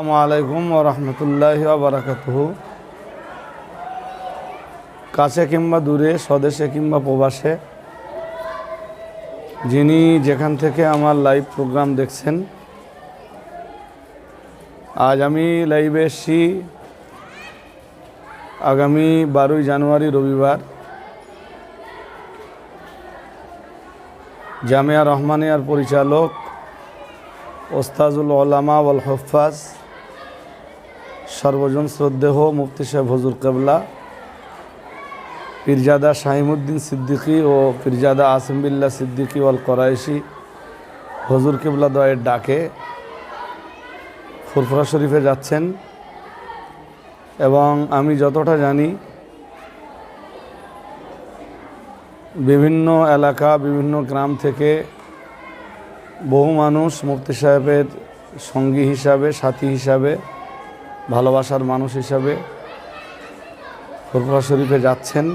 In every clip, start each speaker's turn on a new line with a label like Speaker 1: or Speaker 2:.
Speaker 1: আসসালামু আলাইকুম ওরহমতুল্লাহ বারাকাতুহু। কাছে কিংবা দূরে, স্বদেশে কিংবা প্রবাসে, যিনি যেখান থেকে আমার লাইভ প্রোগ্রাম দেখছেন, আজ আমি লাইভে এসছি আগামী বারোই জানুয়ারি, রবিবার, জামিয়া রহমানিয়ার পরিচালক ওস্তাজুল ওলামা ওয়াল হফাজ সর্বজন শ্রদ্ধেহ মুফতি সাহেব হজুর কেবলা, পীরজাদা শাহিমুদ্দিন সিদ্দিকী ও পীরজাদা আসিমবিল্লা সিদ্দিকি ওয়াল করাইশি হজুর কেবলা দয়ের ডাকে ফুরফুরা শরীফে যাচ্ছেন এবং আমি যতটা জানি বিভিন্ন এলাকা, বিভিন্ন গ্রাম থেকে বহু মানুষ মুফতি সাহেবের সঙ্গী হিসাবে, সাথী হিসাবে ভালোবাসার মানুষ হিসাবে ফুরফুরা শরীফে যাচ্ছেন।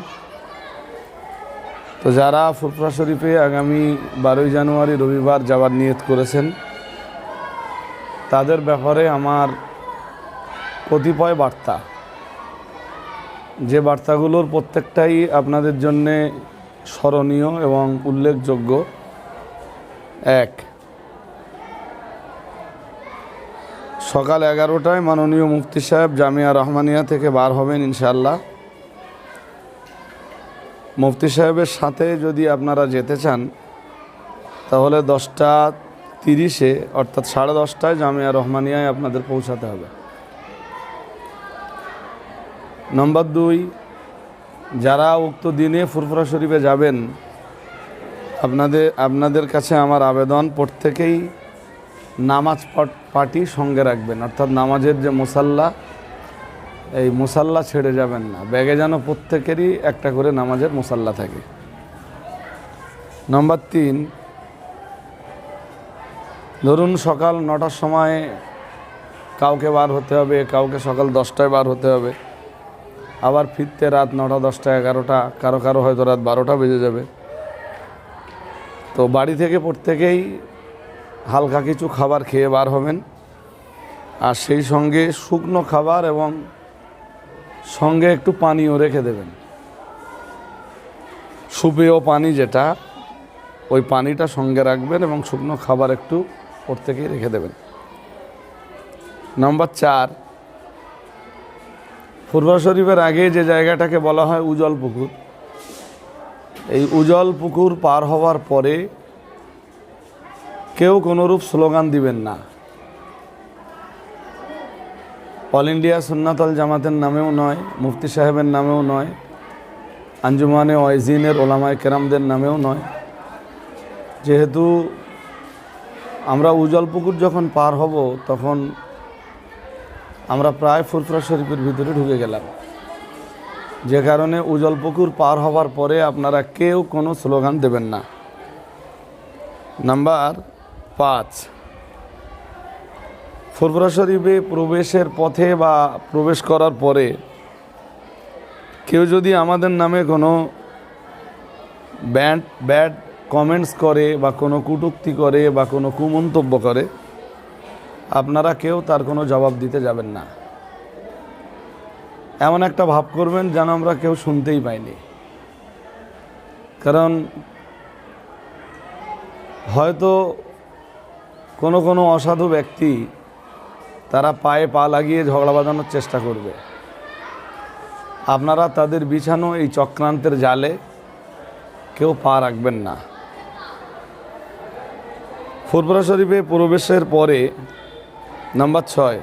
Speaker 1: তো যারা ফুরফুরা শরীফে আগামী বারোই জানুয়ারি রবিবার যাওয়ার নিয়ত করেছেন, তাদের ব্যাপারে আমার কতিপয় বার্তা। যে বার্তাগুলোর প্রত্যেকটাই আপনাদের জন্যে স্মরণীয় এবং উল্লেখযোগ্য। এক সকাল এগারোটায় মাননীয় মুফতি সাহেব জামিয়া রহমানিয়া থেকে বার হবেন ইনশাল্লাহ মুফতি সাহেবের সাথে যদি আপনারা যেতে চান, তাহলে দশটা তিরিশে অর্থাৎ সাড়ে দশটায় জামিয়া রহমানিয়ায় আপনাদের পৌঁছাতে হবে। নম্বর দুই, যারা উক্ত দিনে ফুরফুরা শরীফে যাবেন, আপনাদের আপনাদের কাছে আমার আবেদন প্রত্যেকেই নামাজ পাট- সঙ্গে রাখবেন। অর্থাৎ নামাজের যে মুসাল্লা, এই মুসাল্লা ছেড়ে যাবেন না। ব্যাগে যেন প্রত্যেকেরই একটা করে নামাজের মুসাল্লা থাকে। নম্বর তিন, ধরুন সকাল নটার সময় কাউকে বার হতে হবে, কাউকে সকাল দশটায় বার হতে হবে। আবার ফিরতে রাত নটা, দশটা, এগারোটা, কারও কারও হয়তো রাত বারোটা বেজে যাবে। তো বাড়ি থেকে প্রত্যেকেই হালকা কিছু খাবার খেয়ে বার হবেন। আর সেই সঙ্গে শুকনো খাবার এবং সঙ্গে একটু পানিও রেখে দেবেন। সুপেয় পানি যেটা, ওই পানিটা সঙ্গে রাখবেন এবং শুকনো খাবার একটু প্রত্যেকেই রেখে দেবেন। নম্বর চার, ফুরবা শরীফের আগে যে জায়গাটাকে বলা হয় উজল পুকুর এই উজল পুকুর পার হওয়ার পরে কেউ কোনোরূপ স্লোগান দিবেন না। অল ইন্ডিয়া সুন্নাতল জামাতের নামেও নয়, মুফতি সাহেবের নামেও নয়, আঞ্জুমানে ওয়াইজিনের ওলামায় কেরামদের নামেও নয়। যেহেতু আমরা উজল পুকুর যখন পার হব, তখন আমরা প্রায় ফুরফুরা শরীফের ভিতরে ঢুকে গেলাম। যে কারণে উজল পুকুর পার হওয়ার পরে আপনারা কেউ কোনো স্লোগান দেবেন না। নাম্বার পাঁচ। ফুরফুরা শরীফে প্রবেশের পথে বা প্রবেশ করার পরে কেউ যদি আমাদের নামে কোনো ব্যাড ব্যাড কমেন্টস করে বা কোনো কটূক্তি করে বা কোনো কুমন্তব্য করে, আপনারা কেউ তার কোনো জবাব দিতে যাবেন না। এমন একটা ভাব করবেন যেন আমরা কেউ শুনতেই পাইনি। কারণ হয়তো কোনো কোনো অসাধু ব্যক্তি তারা পায়ে পা লাগিয়ে ঝগড়া বাঁধানোর চেষ্টা করবে। আপনারা তাদের বিছানো এই চক্রান্তের জালে কেউ পা রাখবেন না। ফুরফুরা শরীফে প্রবেশের পরে নাম্বার ছয়,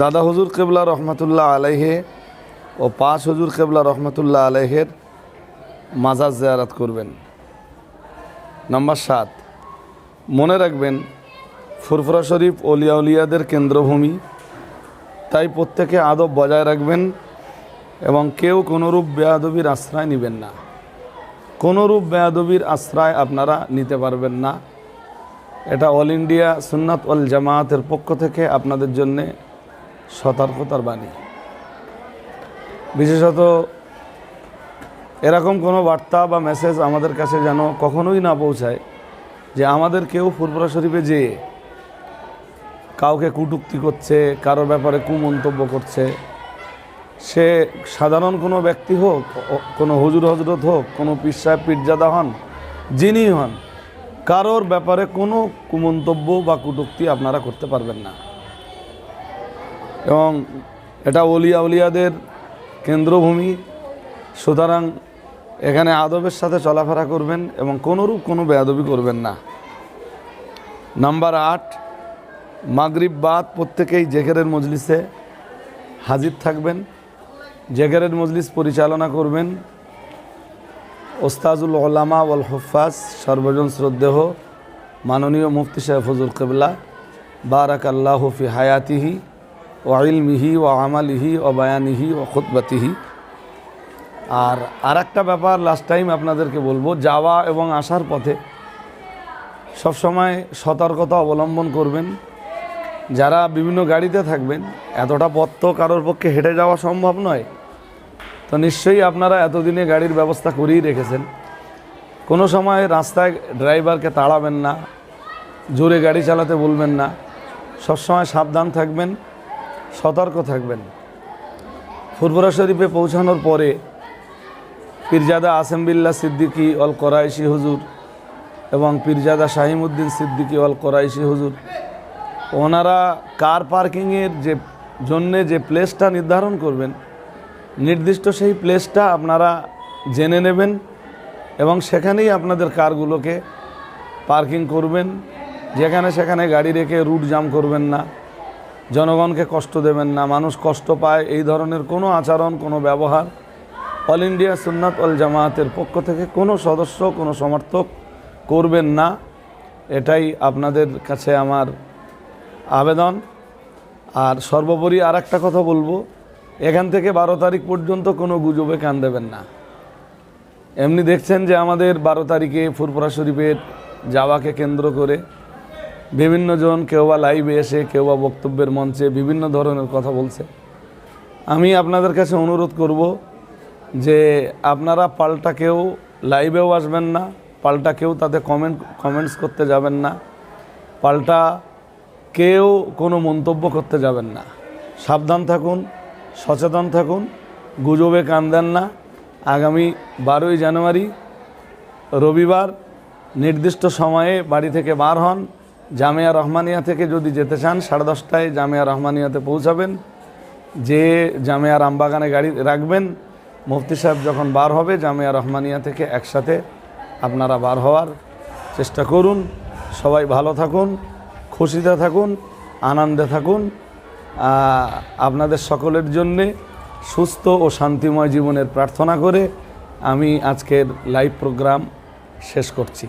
Speaker 1: দাদা হুজুর কেবলা রহমতুল্লাহ আলাইহে ও পাঁচ হুজুর কেবলা রহমতুল্লাহ আলাইহের মাজার জিয়ারাত করবেন। নাম্বার সাত মনে রাখবেন, ফুরফুরা শরীফ অলিয়া উলিয়াদের কেন্দ্রভূমি। তাই প্রত্যেকে আদব বজায় রাখবেন এবং কেউ কোনোরূপ বেয়াদবির আশ্রয় নেবেন না। কোনোরূপ বেয়াদবির আশ্রয় আপনারা নিতে পারবেন না। এটা অল ইন্ডিয়া সুন্নাত অল জামায়াতের পক্ষ থেকে আপনাদের জন্যে সতর্কতার বাণী। বিশেষত এরকম কোনো বার্তা বা মেসেজ আমাদের কাছে যেন কখনোই না পৌঁছায় যে আমাদের কেউ ফুরফুরা শরীফে যেয়ে কাউকে কটূক্তি করছে কারও ব্যাপারে কুমন্তব্য করছে, সে সাধারণ কোনো ব্যক্তি হোক কোনো হুজুর হজরত হোক, কোনো পীর সাহেব, পীরজাদা হন, যিনি হন, কারোর ব্যাপারে কোনো কুমন্তব্য বা কটূক্তি আপনারা করতে পারবেন না। এবং এটা অলিয়া উলিয়াদের কেন্দ্রভূমি, সুতরাং এখানে আদবের সাথে চলাফেরা করবেন এবং কোনোরূপ কোনো বেয়াদবি করবেন না। নাম্বার আট, মাগরিব বাদ প্রত্যেকেই জেকেরের মজলিসে হাজির থাকবেন। জেকেরের মজলিস পরিচালনা করবেন ওস্তাজুল ওলামা ওয়াল হুফাজ সর্বজন শ্রদ্ধেহ, মাননীয় মুফতি সাহেব ফজুল কেবলা বারাক আল্লাহ ফি হায়াতিহি ও ইলমিহি ও আমালিহি ও বায়ানিহি ও খুতবাতিহি। আর আর একটা ব্যাপার লাস্ট টাইম আপনাদেরকে বলব, যাওয়া এবং আসার পথে সবসময় সতর্কতা অবলম্বন করবেন। যারা বিভিন্ন গাড়িতে থাকবেন, এতটা পথ তো কারোর পক্ষে হেঁটে যাওয়া সম্ভব নয়। তো নিশ্চয়ই আপনারা এতদিনে গাড়ির ব্যবস্থা করেই রেখেছেন। কোনো সময় রাস্তায় ড্রাইভারকে তাড়াবেন না, জোরে গাড়ি চালাতে বলবেন না। সবসময় সাবধান থাকবেন, সতর্ক থাকবেন। ফুরফুরা শরীফে পৌঁছানোর পরে পীরজাদা আসেমবিল্লা সিদ্দিকী অল করাইশি হুজুর এবং পীরজাদা শাহিমুদ্দিন সিদ্দিকী অল করাইশি হুজুর। ওনারা কার পার্কিংয়ের যে জন্যে যে প্লেসটা নির্ধারণ করবেন, নির্দিষ্ট সেই প্লেসটা আপনারা জেনে নেবেন এবং সেখানেই আপনাদের কারগুলোকে পার্কিং করবেন। যেখানে সেখানে গাড়ি রেখে রুট জাম করবেন না, জনগণকে কষ্ট দেবেন না, মানুষ কষ্ট পায়, এই ধরনের কোনো আচরণ, কোনো ব্যবহার অল ইন্ডিয়া সুন্নাত অল জামায়াতের পক্ষ থেকে কোনো সদস্য, কোনো সমর্থক করবেন না। এটাই আপনাদের কাছে আমার আবেদন। আর সর্বোপরি আর একটা কথা বলব, এখান থেকে বারো তারিখ পর্যন্ত কোনো গুজবে কান দেবেন না। এমনি দেখছেন যে আমাদের বারো তারিখে ফুরপুরা শরীফের যাওয়াকে কেন্দ্র করে বিভিন্নজন কেউ বা লাইভে এসে, কেউ বা বক্তব্যের মঞ্চে বিভিন্ন ধরনের কথা বলছে। আমি আপনাদের কাছে অনুরোধ করব যে আপনারা পাল্টা কেউ লাইভেও আসবেন না পাল্টা কেউ তাতে কমেন্ট কমেন্টস করতে যাবেন না, পাল্টা কেউ কোনো মন্তব্য করতে যাবেন না। সাবধান থাকুন, সচেতন থাকুন, গুজবে কান দেন না। আগামী বারোই জানুয়ারি, রবিবার, নির্দিষ্ট সময়ে বাড়ি থেকে বার হন। জামিয়া রহমানিয়া থেকে যদি যেতে চান, সাড়ে দশটায় জামিয়া রহমানিয়াতে পৌঁছাবেন। যে জামিয়া রামবাগানে গাড়ি রাখবেন মুফতি সাহেব যখন বার হবে জামিয়া রহমানিয়া থেকে একসাথে আপনারা বার হওয়ার চেষ্টা করুন। সবাই ভালো থাকুন, খুশিতে থাকুন, আনন্দে থাকুন। আপনাদের সকলের জন্যে সুস্থ ও শান্তিময় জীবনের প্রার্থনা করে আমি আজকের লাইভ প্রোগ্রাম শেষ করছি।